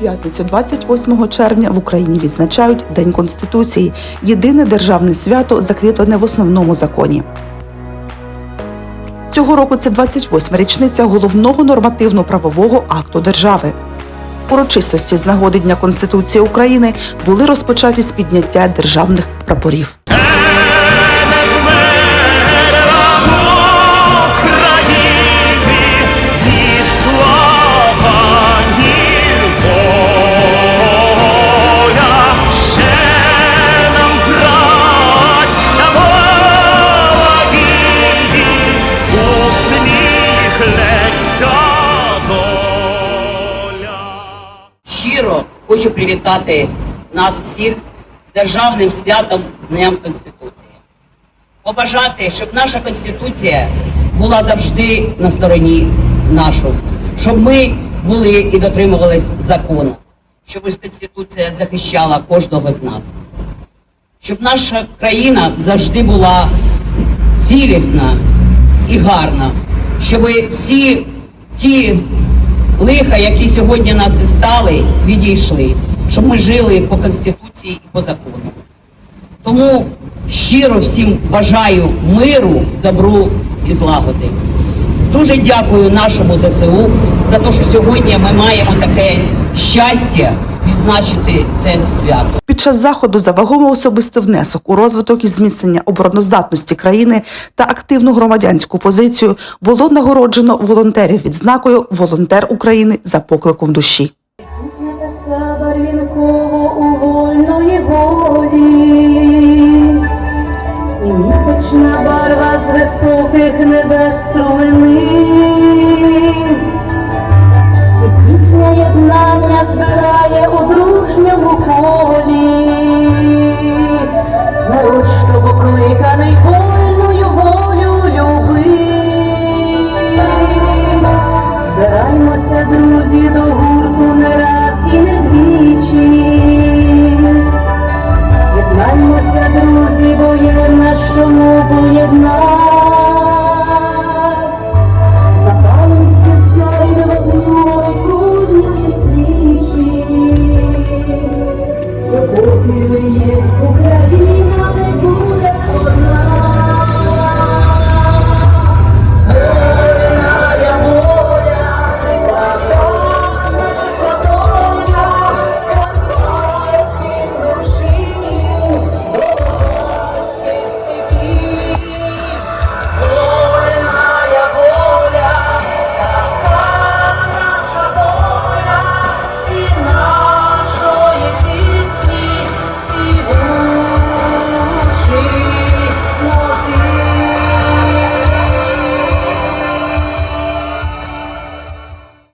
П'ятницю, 28 червня, в Україні відзначають День Конституції єдине державне свято, закріплене в основному законі. Цього року це 28-ма річниця головного нормативно-правового акту держави. Урочистості з нагоди Дня Конституції України були розпочаті з підняття державних прапорів. Щиро хочу привітати нас всіх з державним святом Днем Конституції. Побажати, щоб наша Конституція була завжди на стороні нашому, щоб ми були і дотримувались закону, щоб Конституція захищала кожного з нас, щоб наша країна завжди була цілісна і гарна, щоб всі ті лиха, які сьогодні нас і стали, відійшли, щоб ми жили по Конституції і по закону. Тому щиро всім бажаю миру, добру і злагоди. Дуже дякую нашому ЗСУ за те, що сьогодні ми маємо таке щастя відзначити це свято. Під час заходу за вагомий особистий внесок у розвиток і зміцнення обороноздатності країни та активну громадянську позицію було нагороджено волонтерів відзнакою Волонтер України за покликом душі. Місячна барва з високих небес. seduzido